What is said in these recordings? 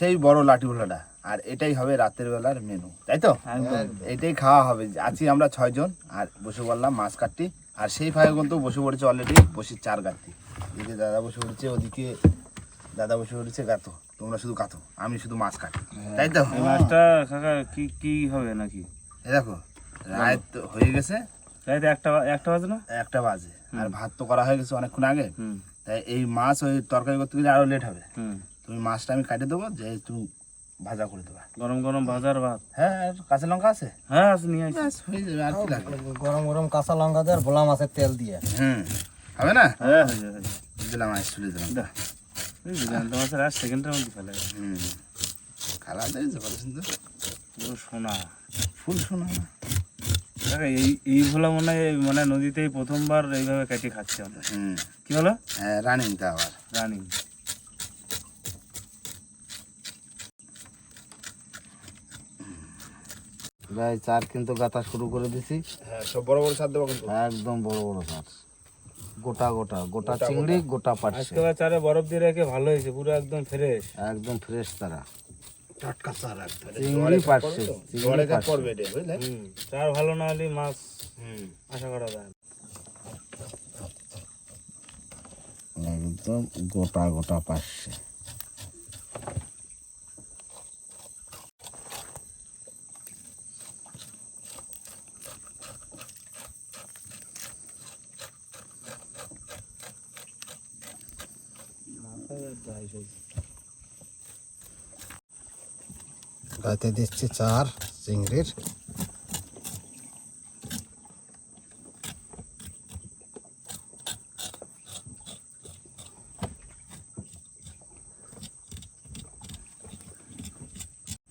সেই বড় লাঠি ভোলাটা আর এটাই হবে রাতের বেলার মেনু তাই তো? এটাই খাওয়া হবে। আছি আমরা ছয়জন আর বসে বললাম মাছ কাটটি আর সেই ভাই কিন্তু বসে পড়েছে অলরেডি বসে চার কাটতি এদিকে দাদা বসে পড়েছে ওদিকে দাদা বসে পড়েছে গাতো। তোমরা শুধু কাতো আমি শুধু মাছ কাটি। তাই তো? মাছটা কাকা কি কি হবে নাকি? এই দেখো রাত তো হয়ে গেছে। রাইতে একটা একটা বাজে না? একটা বাজে। আর ভাত তো করা হয়ে গেছে অনেকক্ষণ আগে। তাই এই মাছ ওই তরকারি করতে গেলে আরও লেট হবে। তুমি মাছটা আমি কাটে দেবো যে তুমি ভাজা করে দেবা। গরম গরম ভাজার ভাত। হ্যাঁ আর কাঁচা লঙ্কা আছে? হ্যাঁ আছে নিয়ে আসি হয়ে যাবে আর কি লাগবে? গরম গরম কাঁচা লঙ্কা দিয়ে আর ভোলা মাছের তেল দিয়ে। হুম হবে না? হ্যাঁ হয়ে যাবে দিলাম আইস তুলে দিলাম। জ্যান্ত মাছের আর সেকেন্ডের মধ্যে ফেলে হুম খারাপ দেখেছে ভালো সুন্দর পুরো সোনা। ফুল কাকা এই এই ভোলা মনে হয় মানে নদীতেই প্রথমবার এইভাবে কেটে খাচ্ছে আমরা। হুম। কি হলো হ্যাঁ রানিং তা আবার। রানি। ভাই চার কিন্তু গাথা শুরু করে দিছি। হ্যাঁ সব বড় বড় সার দেবো কিন্তু। একদম বড় বড় চার গোটা গোটা গোটা চিংড়ি গোটা। পাটছে আজকে চারে বরফ দিয়ে রেখে ভালো হয়েছে পুরো একদম ফ্রেশ একদম ফ্রেশ তারা টাটকা চার একদম। চিংড়ি পাটছে পাটছে পড়বে বুঝলে? চার ভালো না হলে মাছ হুম। আশা করা যায় একদম গোটা গোটা পাটছে গাইতে দিচ্ছি চার চিংড়ির।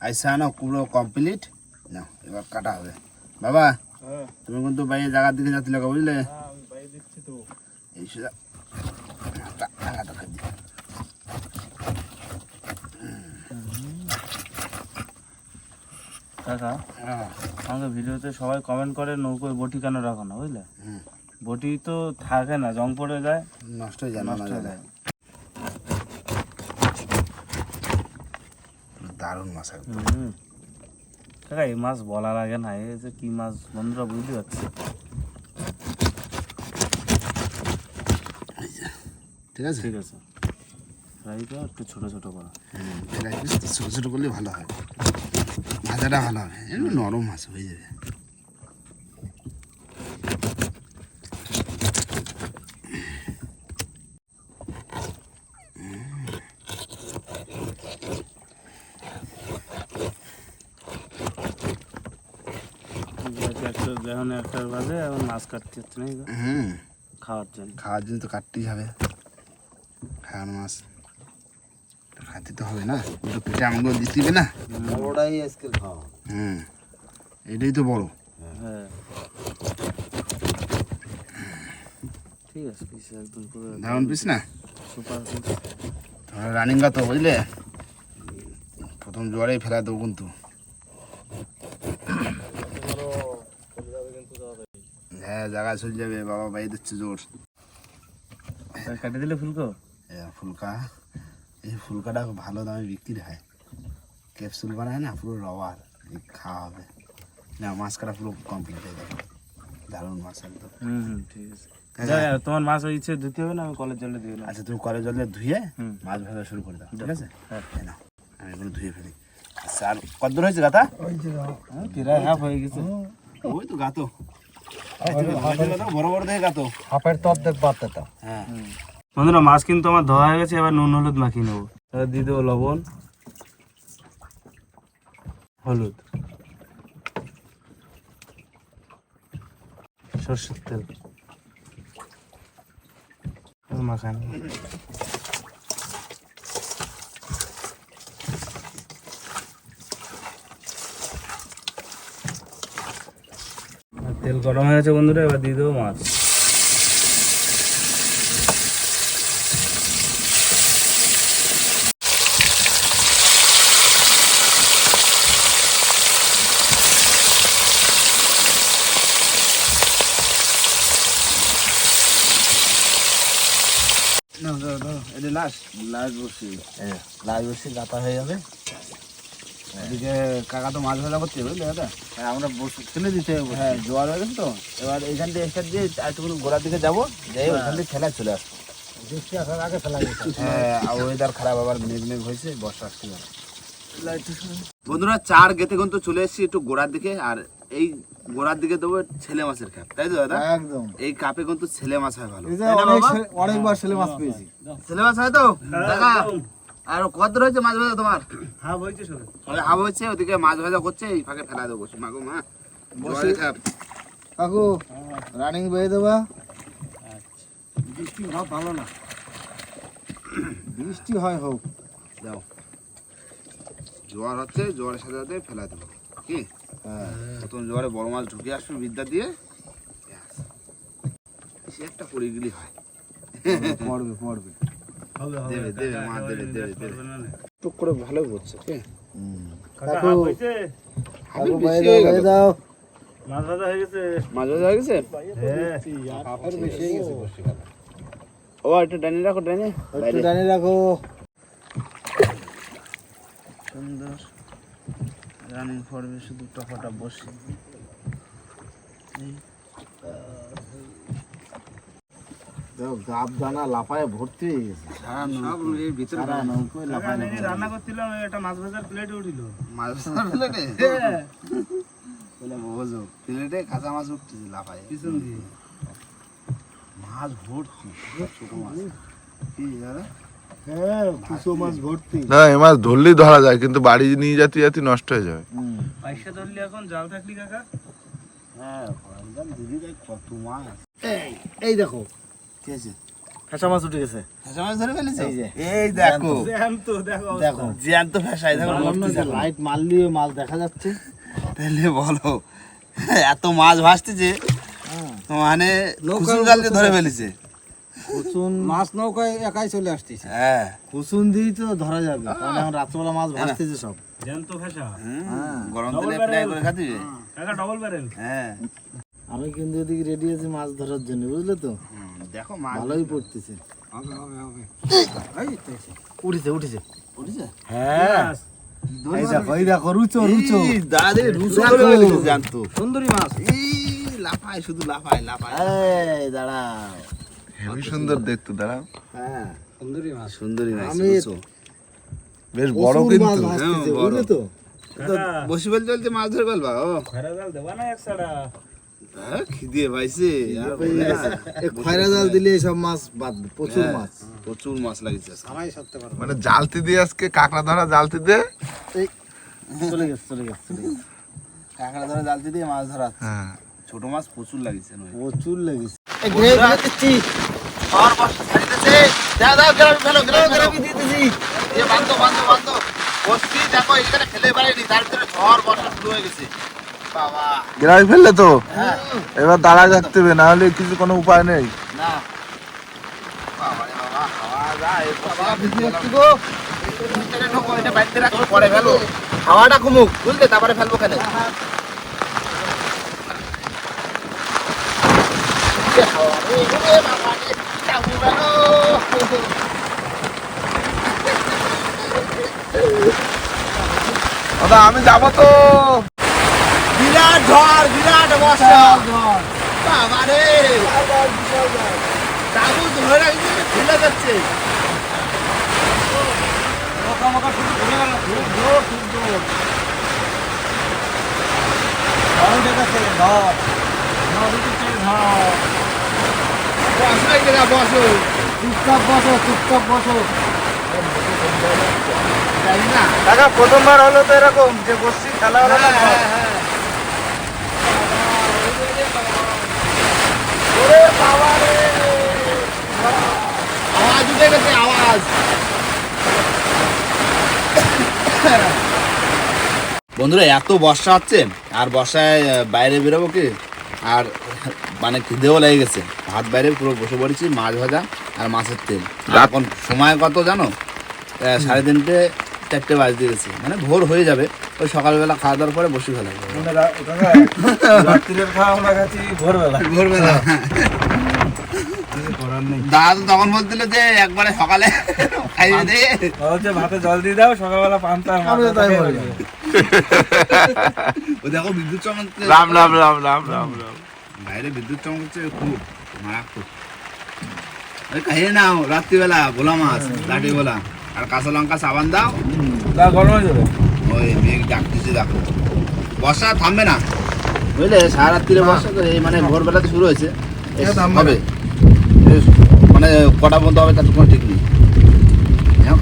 আইসা না পুরো কমপ্লিট। না এবার কাটা হবে। বাবা হ্যাঁ। তুমি কিন্তু বাইরে জায়গার দিকে যাচ্ছিলে বুঝলে? হ্যাঁ, এই সোজা টা- টাকাটা খাই দিই। কাকা হ্যাঁ, আমাকে ভিডিওতে সবাই কমেন্ট করে নৌকোয় বটি কেন রাখো না বুঝলে? বটি তো থাকে না জং পড়ে যায়। নষ্ট হয়ে যায় নষ্ট হয়ে যায়। দারুণ মাছ একদম। হুম। কাকা এই মাছ বলার আগে না এই যে কি মাছ বন্ধুরা বুঝতে পারছে? ঠিক আছে? ঠিক আছে। ফ্রাইটা একটু ছোট ছোট করা। ছোটো ছোটো করলে ভালো হয়। ভাজাটা ভালো হবে। একটু নরম মাছ হয়ে যাবে। যখন একটার বাজে এখন মাছ কাটতে হচ্ছে না হুম। খাওয়ার জন্য। খাওয়ার জন্য তো কাটতেই হবে। খাওয়ার মাছ। হবে না? পেটে আমাকেও দিতে হবে না? বড়টাই আজকে খাওয়া। হুম এটাই তো বড়। হ্যাঁ। ঠিক আছে পিস একদম পুরো দারুণ পিস না? Super piece. রানিং গা তো বুঝলে? প্রথম জোয়ারেই ফেলা দেবো কিন্তু। হ্যাঁ জায়গা চলে যাবে বাবা বাই দিচ্ছে জোর। কাটে দিলে ফুলকো? এ ফুলকা। এই ফুলকাটা ভালো দামে বিক্রি হয়। ক্যাপসুল বানায় না পুরো রবার খাওয়া হবে না মাছ কাটা পুরো কমপ্লিট হয়ে যাবে। দারুণ মাছ একদম হুম ঠিক আছে। তোমার মাছ ওই ইচ্ছে ধুতে হবে না? আমি কলের জলে দিয়ে দিলাম আচ্ছা তুমি কলের জলে ধুয়ে। মাছ ভাজা শুরু করে দাও ঠিক আছে? হ্যাঁ। আমি এগুলো ধুয়ে ফেলি। আচ্ছা আর কতদূর হয়েছে গাথা? হ্যাঁ, প্রায় হাফ হয়ে গেছে। ওই তো গাতো বড় বড় দেখে গাতো হাফের তপ দেখ বাদ তো। হ্যাঁ। বন্ধুরা, মাছ কিন্তু আমার ধোয়া হয়ে গেছে, এবার নুন হলুদ মাখিয়ে নেব। এবার দিয়ে দেবো লবণ, হলুদ, সর্ষের তেল। আর তেল গরম হয়ে গেছে বন্ধুরা, এবার দিয়ে দেবো মাছ নাও দাও দাও এটা লাস্ট বসি। লাল বসে গাতা হয়ে যাবে। এদিকে কাকা তো মাছ ভাজা করছে বুঝলি দাদা? হ্যাঁ, আমরা বসে ফেলে দিতে হবে হ্যাঁ জোয়ার হয়ে গেছে তো। এবার এইখান থেকে স্টার্ট দিয়ে একটু গোড়ার দিকে যাব। যাই ওইখান থেকে খেলা চলে আসব। বৃষ্টি আসার আগে যেতে হ্যাঁ আর ওয়েদার খারাপ আবার মেঘ মেঘ হয়েছে বর্ষা আসতে পারে। বন্ধুরা চার গেতে কিন্তু চলে এসেছি একটু গোড়ার দিকে আর এই গোড়ার দিকে দেবো ছেলে মাছের কাপ তাই তো দাদা? একদম। এই কাপে কিন্তু ছেলে মাছ হয় ভালো। অনেকবার ছেলে মাছ পেয়েছি। ছেলে মাছ হয় তো? দেখা আর কত রয়েছে মাছ ভাজা তোমার? হ্যাঁ সবাই হাব হচ্ছে ওদিকে মাছ ভাজা করছে এই ফাঁকে ফেলা দেবো মাগো মা জোয়ারের কাপ কাকু রানিং বেয়ে দেবা। বৃষ্টি ভাব ভালো না। বৃষ্টি হয় হোক। দাও জোয়ার হচ্ছে জোয়ারের সাথে সাথে ফেলা দেবো। কি? প্রথম জোয়ারে বড় মাছ ঢুকে আসবে বিদ্যা দিয়ে। সে একটা পড়ে গেলি হয়। পড়বে পড়বে দেবে, দেবে, মা দেবে, দেবে, দেবে। টুক করে ভালো হয়ে মাছ ভাজা হয়ে গেছে? মাছ ভাজা হয়ে গেছে? হ্যাঁ। হয়ে ও একটু ডানি রাখো ডানি একটু রাখো। সুন্দর। রানিং পড়বে শুধু টপাটা বসে। গাব দানা ভর্তি হয়ে গেছে। রান্না করছিলাম একটা মাছ ভাজার প্লেট উঠিল। মাছ প্লেটে বলে বোঝো প্লেটে কাঁচা মাছ পিছন দিয়ে। মাছ ভর্তি ছোট মাছ। কি দাদা হ্যাঁ মাছ না এ মাছ ধরলেই ধরা যায় কিন্তু বাড়ি নিয়ে যেতে যেতে নষ্ট হয়ে যাবে। পয়সা ধরলি এখন জাল থাকলি কাকা? হ্যাঁ কত মাছ এই দেখো। কি আছে ফেসা মাছ উঠে গেছে। ফেসা মাছ ধরে ফেলেছে? এই যে। এই দেখো। জ্যান্ত দেখো দেখো। জ্যান্ত ফেসাই দেখো লাইট মারলে মাছ দেখা যাচ্ছে। তাহলে বলো এত মাছ ভাসতেছে হ্যাঁ। মানে জাল ধরে ফেলেছে। কুসুন মাছ নৌকায় একাই চলে আসতেছে। হ্যাঁ। কুসুন দিয়েই তো ধরা যাবে। কারণ এখন রাত্রবেলা মাছ ভাসতেছে সব। জ্যান্ত হ্যাঁ। গরম ফ্রাই করে খাতে কাকা ডবল ব্যারেল হ্যাঁ। আমি কিন্তু এদিকে রেডি আছি মাছ ধরার জন্য বুঝলে তো? দেখো মাছ। ভালোই পড়তেছে। উঠেছে উঠেছে। উঠেছে? হ্যাঁ। এই দেখো এই দেখো রুচো রুচো। দাদে রুচো দেখো। ধরে ফেলেছে জ্যান্ত সুন্দরী মাছ। ই লাফায় শুধু লাফায় লাফায়। এই দাঁড়া হেবি সুন্দর দেখতে দাঁড়াও। হ্যাঁ সুন্দরী মাছ সুন্দরী মাছ বেশ বড় কিন্তু। হ্যাঁ, বড়। তো? তো বসে বলতে বলতে মাছ ধরে ফেলবা ও। ঘরে জাল দেবা না এক সাড়া? হ্যাঁ, খিদে পাইছে। খয়রা জাল দিলে এইসব মাছ বাঁধবে প্রচুর হ্যাঁ, মাছ। প্রচুর মাছ মানে জালতি দিয়ে আজকে কাঁকড়া ধরা জালতি দিয়ে চলে গেছে চলে গেছে চলে গেছে। কাঁকড়া ধরে জালতি দিয়ে মাছ ধরা। হ্যাঁ। ছোট মাছ প্রচুর লাগিয়েছে নয়। প্রচুর লেগেছে। গ্রামে হয়ে ফেললে তো? এবার থাকতে হবে না হলে কিছু কোনো উপায় নেই। না। হাওয়াটা কমুক বুঝলে? তারপরে ফেলব কেন আমি যাব তো। বিরাট ঝড় বিরাট বর্ষা। বাবা রে। তাবু ধরে রাখছি ফেলে যাচ্ছে। বসো এখানে বসো। চুপচাপ বসো চুপচাপ বসো। না। কাকা প্রথমবার হলো তো এরকম যে বসছি খেলা হলো না হ্যাঁ, হ্যাঁ। আওয়াজ উঠে গেছে আওয়াজ। বন্ধুরা এত বর্ষা হচ্ছে আর বর্ষায় বাইরে বেরোবো কি? আর মানে খিদেও লেগে গেছে। ভাত বাইরে পুরো বসে পড়েছি মাছ ভাজা আর মাছের তেল। এখন সময় কত জানো? সাড়ে তিনটে চারটে বাজতে গেছে। মানে ভোর হয়ে যাবে ওই সকালবেলা খাওয়া দাওয়ার পরে বসে ফেলা ভোরবেলা। দাদা তো তখন বলছিল যে একবারে সকালে খাইয়ে দে ও হচ্ছে ভাতে জল দিয়ে দাও সকালবেলা পান্তা দেখো বিদ্যুৎ চমকছে রাম রাম রাম রাম রাম রাম। বাইরে বিদ্যুৎ চমকছে খুব মারাত্মক। ওই খাইয়ে নাও রাত্রিবেলা ভোলা মাছ লাঠি ভোলা। আর কাঁচা লঙ্কা সাবান দাও। তা গরম হয়ে যাবে? ওই মেঘ ডাকতেছে দেখো। বর্ষা থামবে না। বুঝলে সারা রাত্রিরে বর্ষা তো এই মানে ভোরবেলাতে শুরু হয়েছে। হবে। মানে কটা পর্যন্ত হবে তার কোনো ঠিক নেই।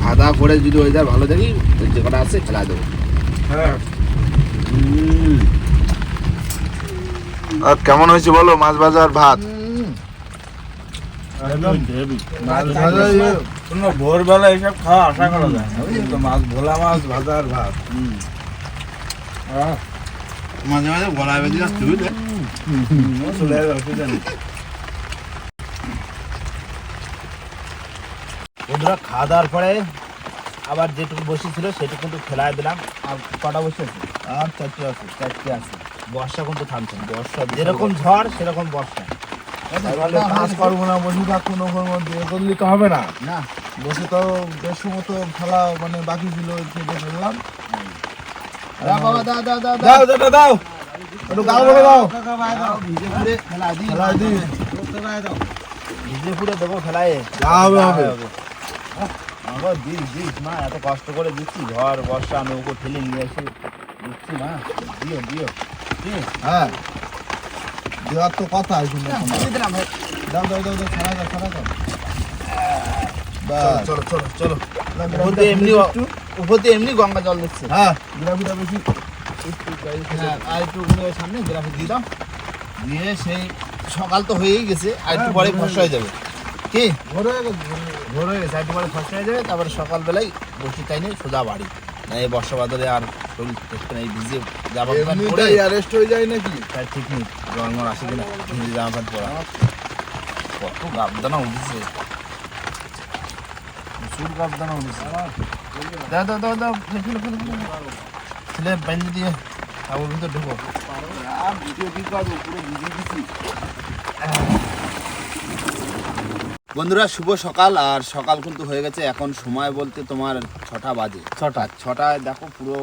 খাওয়া দাওয়া করে যদি ওয়েদার ভালো দেখি যে কটা আছে খেলা দেবো। হ্যাঁ। হুম। আর কেমন হয়েছে বলো? মাছ বাজার ভাত? ভোরবেলা এইসব খাওয়া আশা করা যায় মাছ ভোলা মাছ ভাজা আর ভাত। হুম। আহ, মাঝে মাঝে গলা বেঁধে যাচ্ছে বুঝলে? চলে যাবে অসুবিধা নেই। বন্ধুরা খাওয়া দাওয়ার পরে আবার যেটুকু বসে ছিল সেটুকু কিন্তু ফেলাই দিলাম। আর কটা বসে আছে? আর চারটে আছে চারটে আছে। বর্ষা কিন্তু থামছে না। বর্ষা যেরকম ঝড় সেরকম বর্ষা। কাজ করব না বসে থাকব মধ্যে করলে তো হবে না। না। বসে তো বেশ মতো খেলা মানে বাকি ছিল ফেললাম দাও বাবা দাও দাও দাও দাও। দাও দাও একটু গাল বলে দাও। ভিজে পুড়ে ফেলা দিই খেলা দি। ভিজে পুড়ে দেবো ফেলায় হবে। আমার দিস দিস মা এত কষ্ট করে দিচ্ছি। ঝড় বর্ষা নৌকো ঠেলে নিয়ে এসে দিচ্ছি মা। দিও দিও। হ্যাঁ। দেওয়ার তো কথা আছে না দিলাম ভাই। দাও দাও দাও দাও খেলা দাও খেলা দাও। চলো চলো চলো উপর এমনি উপর দিয়ে এমনি গঙ্গা জল দিচ্ছে। হ্যাঁ। গ্রাফিটা বেশি হ্যাঁ আর একটু সামনে গ্রাফে দিয়ে দাও। দিয়ে সেই সকাল তো হয়েই গেছে আর একটু পরে ফসা হয়ে যাবে। কি? ভরে গেছে ভোর হয়ে গেছে। একটু পরে হয়ে যাবে তারপরে সকালবেলায় বসে তাই নিয়ে সোজা বাড়ি। না এই বর্ষা বাদলে আর শরীর দেখতে নেই ভিজে জামা প্যান্ট পরে অ্যারেস্ট হয়ে যায় নাকি? তার ঠিক নেই আসে কিনা ভিজে জামা প্যান্ট পরা। কত গাবদানা উঠেছে। প্রচুর গাবদানা উঠেছে। দাও দাও দাও দাও ফেলে ফেলে ফেলে ছেলে বেঁধে দিয়ে ভিতর ঢুকো। আর ভিডিও কি করব? পুরো ভিজে দিছি। বন্ধুরা শুভ সকাল। আর সকাল কিন্তু হয়ে গেছে। এখন সময় বলতে তোমার ছটা বাজে। ছটা। ছটায় দেখো পুরো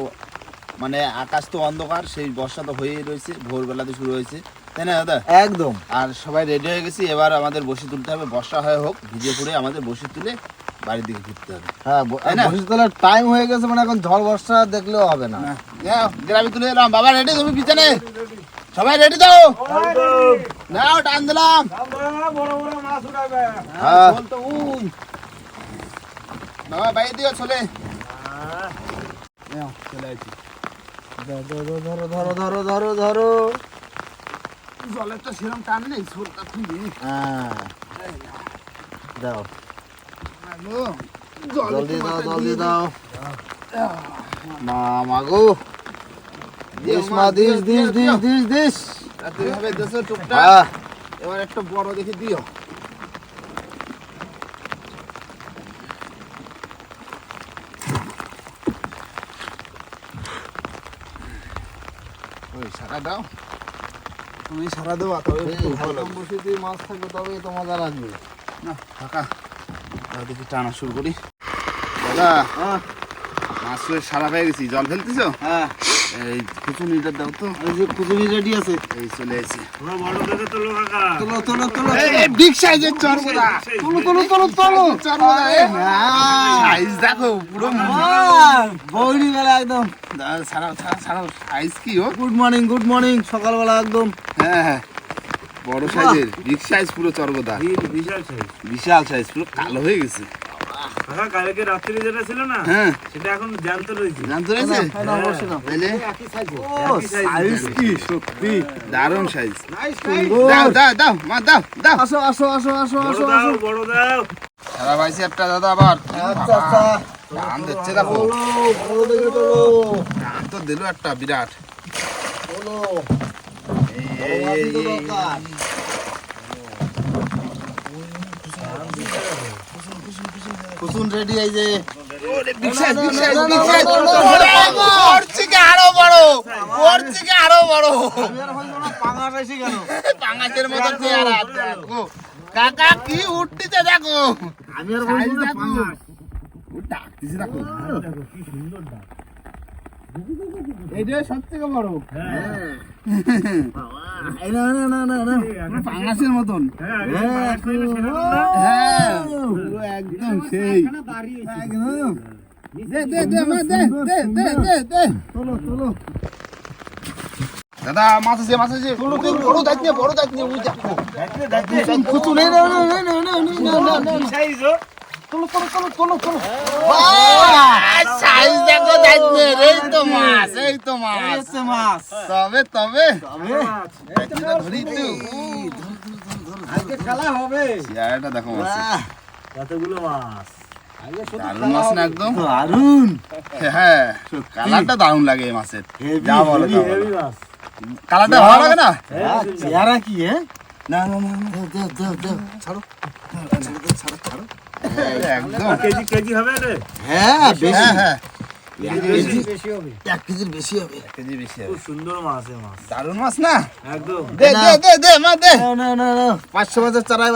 মানে আকাশ তো অন্ধকার সেই বর্ষা তো হয়েই রয়েছে। ভোরবেলাতে শুরু হয়েছে। তাই না দাদা? একদম। আর সবাই রেডি হয়ে গেছি। এবার আমাদের বসে তুলতে হবে। বর্ষা হয়ে হোক ভিজে পড়ে আমাদের বসে তুলে বাড়ির দিকে ঘুরতে হবে। হ্যাঁ তাই না? বসিতলার টাইম হয়ে গেছে মানে এখন ঝড় বর্ষা দেখলেও হবে না। গ্রামে তুলে এলাম। বাবা রেডি তুমি পিছনে? সবাই রেডি তো? নাও টান দিলাম। হ্যাঁ। তো উই। বাবা বাইরে দিও চলে। চলে আছি ধরো ধরো ধরো ধরো ধরো ধরো জলের তো সেরকম টান নেই শোলটা খুবই হ্যাঁ। দাও। জলদি দাও জলদি দাও। মা মাগো। দিস মা দিস দিস দিস দিস দিস। ভাবে দেশে টুকটাক। হ্যাঁ। এবার একটা বড় দেখে দিও। দাও তুমি সারা দেওয়া তবে বসে দিয়ে মাছ থাকবে তবেই তো মজা লাগবে। না ফাঁকা। তাহলে দেখি টানা শুরু করি। দাদা মাছ ফের সারা পেয়ে গেছি জল ফেলতেছ? হ্যাঁ। এই কিছু দাও তো। এই যে কুচুরি রেডি আছে। এই চলে তোমরা বড় দেখে তোলো কাকা। তোলো তোলো তোলো। বিগ সাইজের চরবদা। তোলো তোলো তোলো তোলো। চরবদা সাইজ দেখো পুরো বৌড়ি বেলা একদম। সারা সারা সারা সাইজ কি ও? গুড মর্নিং গুড মর্নিং সকালবেলা একদম। হ্যাঁ হ্যাঁ। বড় সাইজের বিগ সাইজ পুরো চরবদা। বিশাল সাইজ বিশাল সাইজ পুরো কালো হয়ে গেছে। কাকা কালকে রাত্রি যেটা ছিল না হ্যাঁ। সেটা এখন জ্যান্ত রয়েছে। জানতে পেরেছে না বসে না তাইলে? একই size কি সত্যি? দারুণ সাইজ সুন্দর দাও দাও দাও মা দাও দাও। আসো আসো আসো আসো আসো দাও আসো। বড় দাও। সারা পাইছি একটা দাদা আবার। আচ্ছা আচ্ছা। দাম দিচ্ছে দেখো। বড় দেখে তোলো দাম তো দিল একটা বিরাট। তোলো এই, এই, কুসুন রেডি এই যে আরও বড় ওর থেকে আরও বড় পাঙাশের মতো চেহারা কাকা কি উঠতেছে দেখো। আমি আর ডাকতেছি দেখো। হ্যাঁ, সুন্দর ডাক। না। ওর থেকে আরও বড়। ওর থেকে আরও বড় আমি আর হইল না পাঙাশ এসে গেল পাঙাশের মতো চেহারা দেখো কাকা কি উঠতেছে দেখো আমি আর Size বলব না দেখো। পাঙাশ। ও ডাকতেছে দেখো দেখো কি সুন্দর ডাক এইটা সব থেকে বড় হ্যাঁ। বাবা, এই না না না না না। পুরো পাঙাশের মতন। হ্যাঁ আগে হ্যাঁ, পাঁচ মিনিট ছেড়ে দাও না। হ্যাঁ। পুরো একদম সেই। একদম। দে দে দে মা দে দে দে দে দে। তোলো তোলো। দাদা মাছ আছে মাছ আছে। বড় বড় দাঁত নিয়ে বড় দাঁত নিয়ে ওই দেখো কুচু নেই না না না না না না না না কি size ও? তোলো তোলো তোলো তোলো তোলো সাইজ দেখো দাঁত নিয়ে এই তো মাছ এই তো মাছ মাছ তবে তবে ধরি তো আজকে খেলা হবে চেহারাটা দেখো মাছ কতগুলো মাছ দারুণ মাছ না একদম দারুণ হ্যাঁ কালারটা দারুণ লাগে এই মাছের যা বলো কালারটা ভালো লাগে না চেহারা কি হ্যাঁ না না না ছাড়ো ছাড়ো ছাড়ো কেজি কেজি হবে রে? হ্যাঁ বেশি হ্যাঁ হ্যাঁ। এক কেজির বেশি হবে। এক কেজি বেশি খুব সুন্দর মাছ মাছ। দারুণ মাছ না? একদম। দে দে দে দে মা দে। না না না না। পাঁচশো মাছের চারাই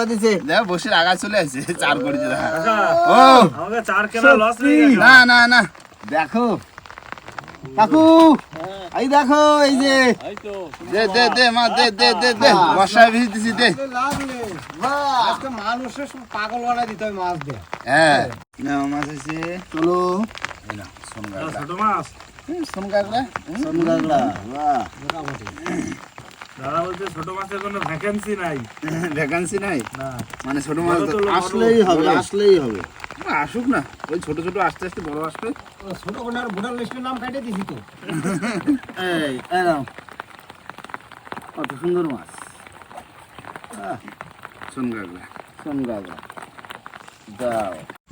দেখ বসির আগা চলে আসছে। চার করেছে। ও। আমাকে চার কেনা লস নেই না না না। দেখো কাকু এই দেখো এই যে। দে দে দে মা দে দে দে দে বর্ষায় দিছি দে। আজকে মানুষের সব পাগল বানাই দিতে হবে মাছ দিয়ে। হ্যাঁ। মাছ আছে চলো। ছোট মাছ। বাহ। দাদা ছোট মাছের কোনো ভ্যাকেন্সি নাই। ভ্যাকান্সি নাই? মানে ছোট মাছ তো আসলেই হবে আসলেই হবে। আসুক না। ওই ছোট ছোট আস্তে আস্তে বড় আসবে। ছোট কোনার ভোটার লিস্টের নাম কাটে দিছি তো। এই এরাম কত সুন্দর মাছ। সোন কাকড়া সোন দাও।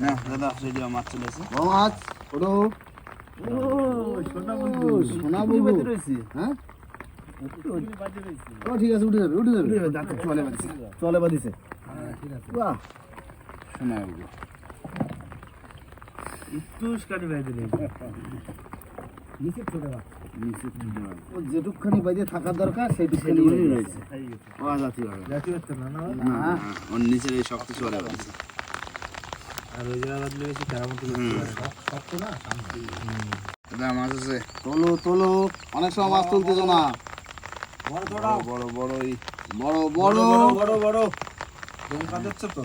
না দাদা রেডি মাছ চলে এসে বড় মাছ ছোট। সোনা সোনা বুবু হ্যাঁ? ও ঠিক আছে উঠে যাবে উঠে যাবে। চলে বাড়ছে চলে বাদিছে বাহ। শোনা ওগুলো কাটি ও যেটুকখানি বাইরে থাকার দরকার সেইটুকখানি রয়েছে। অজাতি হবে। জাতি হচ্ছে না না? না ওর নিচে এই শক্ত চলে বাড়ছে আর ওই জায়গা বাদলে বেশি খারাপ মতো শক্ত না দাদা মাছ আছে তোলো তোলো। অনেক সময় মাছ তুলতেছো না। বড় বড়। বড় এই বড় বড়। বড় বড় দমকা দিচ্ছে তো?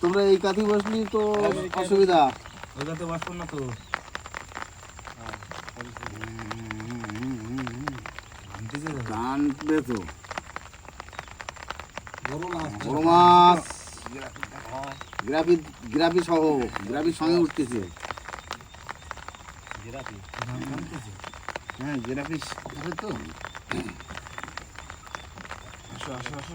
তোমরা এই কাঠি বসলি তো অসুবিধা। ওই কাতে বসবো না তো। তো। বড় মাছ। গ্রাফি গ্রাফি সহ গ্রাফির সঙ্গে উঠতেছে। হ্যাঁ তো। আসো আসো। আসো।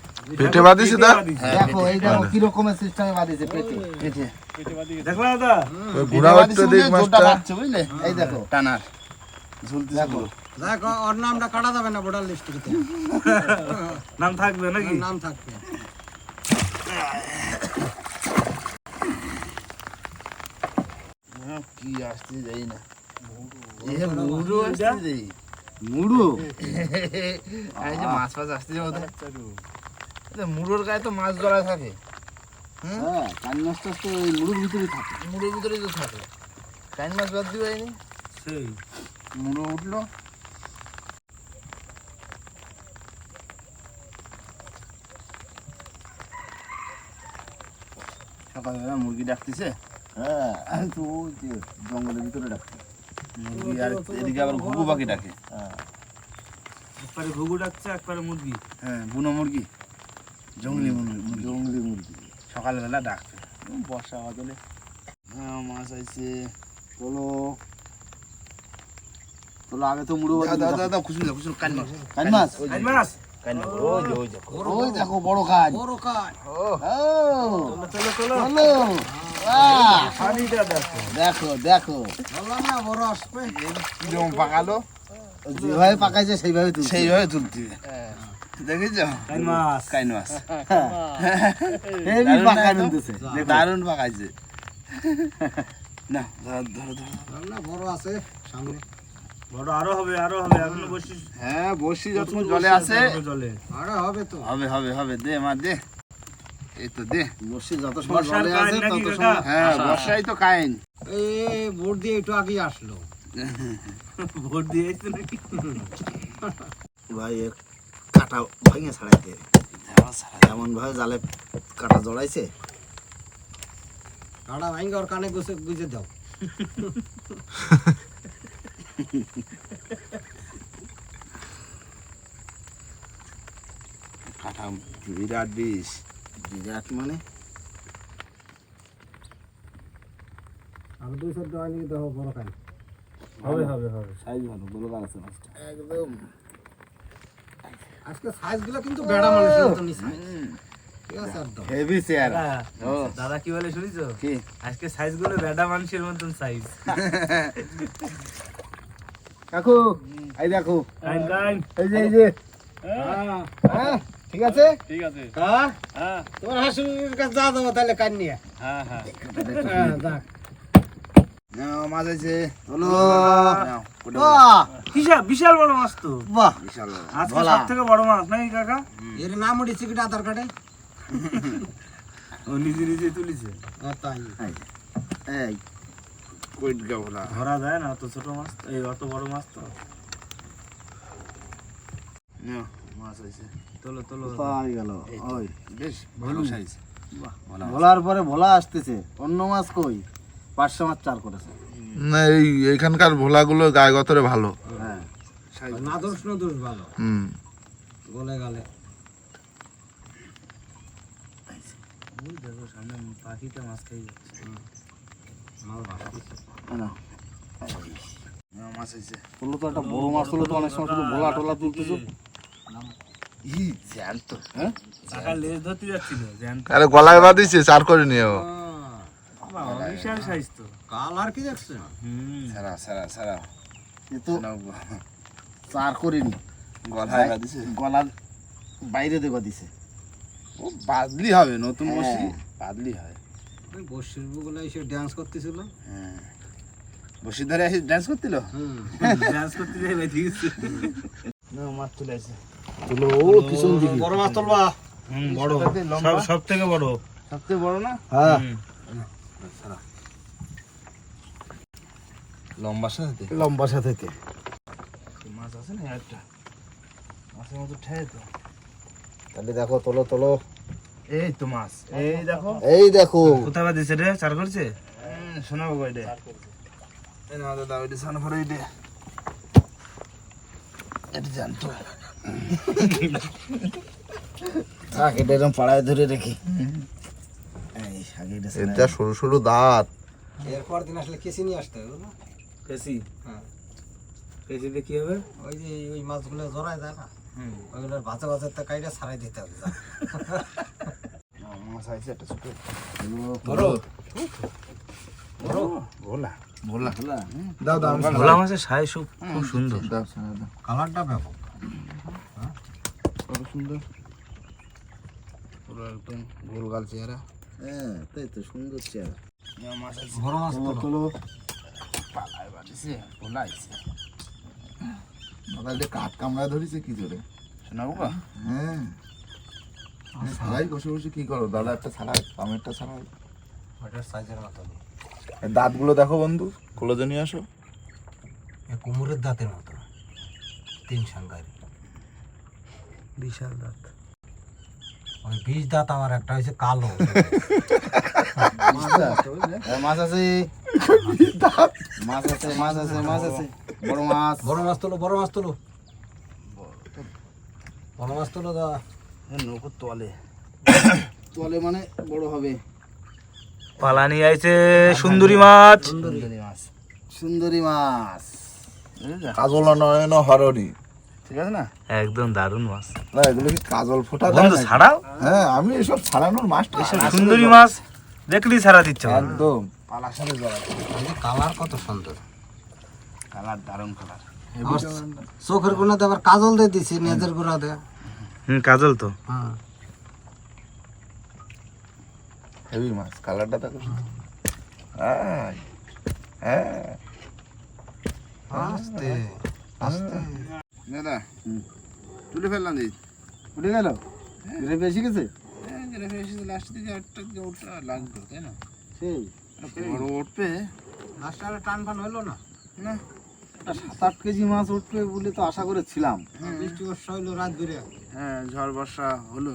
পেটে বাঁধিছে দা হ্যাঁ, দেখো এই দেখো কি রকমের সিস্টেমে বাঁধিয়েছে পেটে পেটে। দেখলা দাদা? ওই হচ্ছে দেখ মাছটা। বুঝলে? এই দেখো। টানার। ঝুলতেছে পুরো। দেখো ওর নামটা কাটা যাবে না ভোটার লিস্ট থেকে। নাম থাকবে নাকি? নাম থাকবে। হ্যাঁ, কি আসতে যাই না। এ মুড়ো আসতে যাই মুড়ো? এই মাছ ফাছ আসতে ওদের মুড়োর গায়ে তো মাছ ধরা থাকে। হ্যাঁ? কান মাছটা তো ওই মুড়োর ভিতরে থাকে। মুড়োর ভিতরে তো থাকে। কাইন মাছ বাদ দিবে সেই মুড়ো উঠল। সকালবেলা মুরগি ডাকতেছে। হ্যাঁ। তো জঙ্গলের ভিতরে ডাকছি। মুরগি আর এদিকে আবার ঘুঘু পাখি ডাকে। হ্যাঁ। একবারে ঘুঘু ডাকছে একবারে মুরগি। হ্যাঁ বুনো মুরগি। জঙ্গলি মুরগি। জঙ্গলি মুরগি। সকালবেলা ডাকছে। বর্ষা বাদলে হ্যাঁ মাছ আইছে। চলো। চলো আগে তো মুড়ো দাও দাও খুশি খুশি কান মাছ। কান মাছ? কান মাছ। ওই যে ওই যে। ওই দেখো বড় কাজ বড় কাজ ও। চলো চলো চলো। আহ, দেখো। দেখো দেখো। বললাম না বড় আসবে। যেমন পাকালো? যেভাবে পাকাইছে সেইভাবে সেইভাবে তুলতে দেখেছ? আই মাছ কাইন মাছ হেভি পাকা নিতেছে দারুণ পাকাইছে না ধরো ধরো ধরো। না বড় আছে সামনে। বড় আরও হবে আরও হবে। এখনও বসিস। হ্যাঁ বসি যতক্ষণ জলে আছে জলে। আরে হবে তো। হবে হবে হবে। দে মা দে। এই তো দে। বসি যত সময় জলে আছে তত সময় হ্যাঁ বর্ষাই তো কাইন। এই বোর্ড দিয়ে একটু আগে আসলো। ভোট দিয়েছে নাকি? ভাই এ কাটা ভেঙে ছাড়াইতে এমন ভাবে জালে কাটা জড়াইছে। কাটা ভাঙ্গে ওর কানে গুছে গুজে দাও। কাটা বিরাট বিষ। বিরাট মানে? আমি দুই চার দেওয়া দেবো বড় কান। হবে হবে। হবে সাইজ ভালো বড় আছে মাছটা। একদম। আজকে সাইজগুলো কিন্তু বেড়া মানুষের হেভি চেয়ার দাদা কি বলে শুনিছো? কি? আজকে সাইজগুলো বেডা মানুষের মতন সাইজ কাকু এই দেখো। এই যে এই যে। হ্যাঁ ঠিক আছে? ঠিক আছে। হ্যাঁ? হ্যাঁ। তোমার হাসুর কাছে যা দেবো তাহলে কান নিয়ে। হ্যাঁ হ্যাঁ। হ্যাঁ যাক। নাও, মাছ হলো নাও, ওটা বাহ বিশাল বিশাল বড় মাছ তো। বাহ। বিশাল আজকে সব থেকে বড় মাছ নাকি কাকা? এর নাম উঠেছে কিটা আধার কার্ডে? ও নিজে নিজে তুলিছে? তাই। এই কইট গা ধরা যায় না অত ছোট মাছ এই অত বড় মাছ তো। নাও, মাছ আছে। তোলো তোলো। পাই গেল। ওই বেশ ভালো সাইজ। ভোলার পরে ভোলা আসতেছে। অন্য মাছ কই? পাঁচশো মাছ চার করেছে। না এই এখানকার ভোলাগুলো গায়ে গতরে ভালো। হ্যাঁ। সাইজ না দোষ না দোষ ভালো। হুম। গলে গেলে। ওই দেখো সামনে পাখিটা মাছ খাই যাচ্ছে। মাল ভালো দিছে। নাও। নাও, মাছ তো একটা বড় মাছ তুলো তো অনেক সময় শুধু ভোলা টোলা তুলতেছো ই জ্যান্ত। হ্যাঁ? আরে গলায় বাঁধিছে চার করে বাবা, বিশাল সাইজ তো। কালার কি দেখছে? সারা সারা সারা এ চার করিনি। গলায় গলার বাইরে দিছে ও বাদলি হবে নতুন হ্যাঁ। বসি? বাদলি হয়। বসির বুগুলো এসে ড্যান্স করতেছিল। হ্যাঁ। বসি ধরে এসে ডান্স করছিল হুম। ডান্স করতে যাই না মাছ তুলো ও বড় মাছ তুলবা। হুম বড়। সবথেকে সব থেকে বড়। সবচেয়ে বড় না? হ্যাঁ। লম্বা সাথে লম্বা সাথে মাছ আছে না একটা? মাছের মতো ঠেয়ে তো। তাহলে দেখো তোলো তোলো। এই তো মাছ। এই দেখো। এই দেখো। কোথায় বা দিছে রে? চার করছে? শোনাবো কয়টা এই না দাদা ওইটা সান ভরে ওইটা এটা জানতো থাক এটা এরকম পাড়ায় ধরে রেখি। এটা সরু সরু দাঁত। এরপর দিন আসলে কেসি নিয়ে আসতে হবে? পেশি হ্যাঁ। পেশিতে কি হবে? ওই যে ওই মাছগুলো জড়ায় যায় না হুম। ওইগুলোর ভাজা ভাজার তা কাইটা ছাড়াই দিতে হবে মাছ আছে একটা ছোট। বড়? ভোলা। ভোলা। ভোলা দাও দাও ভোলা মাছের খুব খুব সুন্দর। কালারটা ব্যাপক কত সুন্দর। পুরো একদম গোল গাল চেহারা। হ্যাঁ তাই তো সুন্দর তোলো। পালায় বাড়িছে ভোলা সকালে কাঠ কামড়া ধরেছে কি জোরে? শোনাবো কা হ্যাঁ। বসে বসে কি করো? দাদা একটা ছাড়াই পামেরটা ছাড়াই ওটার সাইজের মতো। দাঁতগুলো দেখো বন্ধু ক্লোজে নিয়ে আসো। কুমোরের দাঁতের মতো। তিন সাঙ্গারি। বিশাল দাঁত। ওই বিষ দাঁত আমার একটা হয়েছে কালো। মাছ আছে মাছ আছে। মাছ আছে মাছ আছে বড় মাছ। বড় মাছ তোলো বড় মাছ তোলো। বড় মাছ তোলো দাদা নৌকো তলে তলে মানে বড় হবে। পালানি আইছে সুন্দরী মাছ। সুন্দরী মাছ। সুন্দরী মাছ। কাজল নয়ন হরণি ঠিক আছে না? একদম দারুণ মাছ। না এগুলো কি কাজল ফোটা বন্ধু ছাড়াও? হ্যাঁ আমি এসব ছাড়ানোর মাস্টার সুন্দরী মাছ দেখলি ছাড়া দিচ্ছ একদম। পালার সাথে জড়া কালার কত সুন্দর। কালার দারুণ কালার। চোখের কোনাতে আবার কাজল দিয়ে দিছি নেজের গোড়া দিয়ে। হুম কাজল তো। হ্যাঁ। হেভি মাছ কালারটা দেখো হ্যাঁ হ্যাঁ আস্তে আস্তে। দাদা। তুলে ফেললাম উঠে গেল? এসে গেছে? গ্রেভি এসে লাস্ট দিকে একটা ওটা লাগতো তাই না? সেই। বড় উঠবে। লাস্টে আর টান ফান হলো না? না। সাত আট কেজি মাছ উঠবে বলে তো আশা করেছিলাম। বৃষ্টি বর্ষা হইল রাত ধরে। হ্যাঁ ঝড় বর্ষা হলো।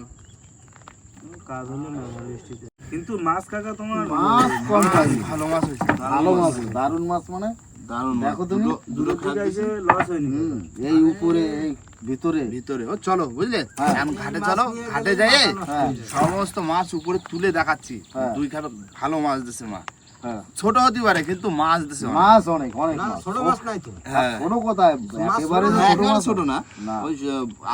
কাজ হলো না বৃষ্টিতে। কিন্তু মাছ কাকা তোমার মাছ কম ভালো মাছ হয়েছে ভালো মাছ দারুণ মাছ মানে দারুণ দেখো তুমি? দূরে থেকে লস হয়নি এই উপরে এই ভিতরে। ভিতরে। ও চলো বুঝলে? এখন ঘাটে চলো ঘাটে যাই। সমস্ত মাছ উপরে তুলে দেখাচ্ছি। দুই খাটো ভালো মাছ দিছে মা। ছোট হতে পারে কিন্তু মাছ দিছে মাছ অনেক অনেক ছোট মাছ নাই তো। হ্যাঁ। ছোট কোথায় একেবারে ছোট মাছ ছোট না। ওই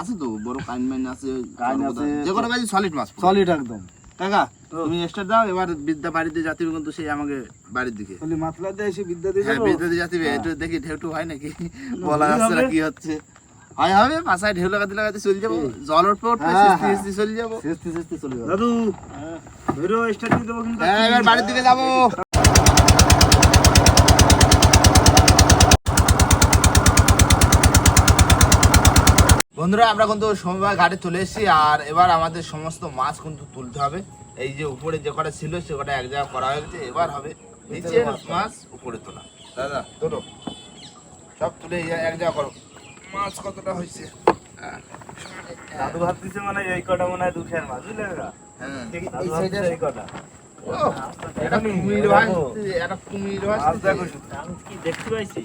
আছে তো বড় কাইন মাইন আছে কাইন আছে যে কোনো সলিড মাছ সলিড একদম। কাকা তুমি এক্সট্রা দাও এবার বিদ্যা বাড়িতে যাতে কিন্তু সেই আমাকে বাড়ির দিকে। বলি মাতলা দেয় এসে বিদ্যা দিয়ে হ্যাঁ বিদ্যা দিয়ে যাতে একটু দেখি ঢেউটু হয় নাকি? বলা যাচ্ছে না কি হচ্ছে? হয় হবে পাশায় ঢেউ লাগাতে লাগাতে চলে যাব। জল উঠবে উঠবে হ্যাঁ, সিস্তি হ্যাঁ। সিস্তি চলে যাব। সেস্তি সেস্তি চলে যাব। দাদু! ধরো স্টার্ট দিয়ে দেবো কিন্তু। হ্যাঁ এবার বাড়ির দিকে যাব। বন্ধুরা আমরা কিন্তু সোমবার ঘাটে চলে এসেছি আর এবার আমাদের সমস্ত মাছ কিন্তু তুলতে হবে। এই যে উপরে যে কটা ছিল সে কটা এক জায়গায় করা হয়েছে। এবার হবে নিচে মাছ উপরে তোলা। দাদা তোলো। সব তুলে এক জায়গা করো। মাছ কতটা হয়েছে? দাদু ভাবতেছে মানে এই কটা মনে হয় দুঃখের মাছ বুঝলে? হ্যাঁ। দাদু এই কটা। ও, একটা কুমির ভাই একটা কুমির ভাই দেখতে পাইছি?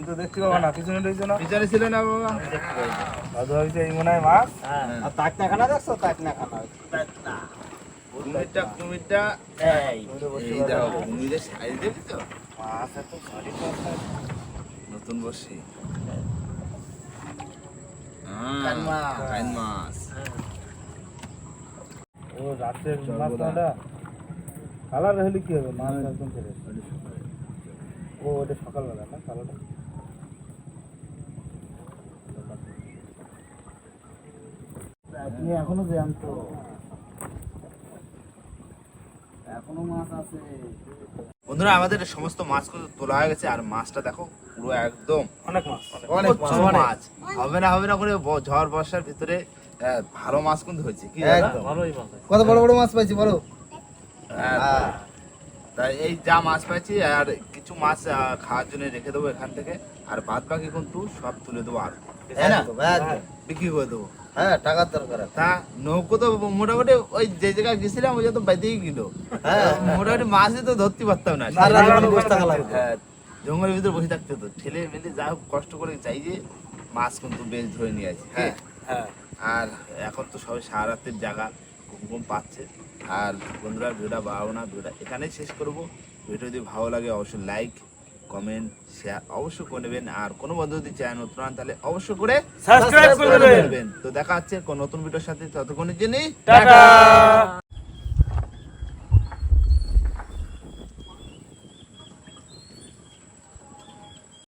কিন্তু দেখতে পাবো না পিছনে রয়েছে না? বিচারে ছিল না বাবা। দাদু ভাবছে এই মনে হয়। মাছ আর তাক না খানা দেখছ তাক না খানা কুমিরটা কুমিরটা এই এই দেখো কুমিরের সাইজ দেখি তো মাছ এত ভারী নতুন বসি। মাছ। ও রাতের মাছ কালার হলে কি হবে? মাছ একদম ছেড়ে ও ওটা সকালবেলা না? কালারটা? আপনি এখনও জ্যান্ত। এখনও মাছ আছে। বন্ধুরা আমাদের সমস্ত মাছ তোলা হয়ে গেছে আর মাছটা দেখো পুরো একদম অনেক মাছ। অনেক মাছ। হবে না হবে না করে ঝড় বর্ষার ভিতরে ভালো মাছ কিন্তু হয়েছে কি একদম। কত বড় বড় মাছ পাইছি বলো? হ্যাঁ। তাই এই যা মাছ পাইছি আর কিছু মাছ খাওয়ার জন্য রেখে দেবো এখান থেকে আর বাদ বাকি কিন্তু সব তুলে দেবো আর। বিক্রি করে দেবো। হ্যাঁ টাকার দরকার তা নৌকো তো মোটামুটি ওই যে জায়গায় গেছিলাম ওই তো বাইতেই গেল। মোটামুটি মাছই তো ধরতে পারতাম না। সারা রাত বসে থাকা লাগতো। হ্যাঁ, জঙ্গলের ভিতরে বসে থাকতে হতো। ঠেলে মেলে যা হোক কষ্ট করে চাই যে মাছ কিন্তু বেশ ধরে নিয়ে আসি হ্যাঁ হ্যাঁ। আর এখন তো সবাই সারা রাতের জায়গা ঘুম পাচ্ছে। আর বন্ধুরা ভিডিওটা বাড়াবো না ভিডিওটা এখানেই শেষ করব। ভিডিও যদি ভালো লাগে অবশ্যই লাইক কমেন্ট শেয়ার অবশ্যই করে নেবেন। আর কোনো বন্ধু যদি চ্যানেল নতুন হন তাহলে অবশ্যই করে সাবস্ক্রাইব করে নেবেন। তো দেখা হচ্ছে কোন নতুন ভিডিওর সাথে ততক্ষণের জন্য টাটা।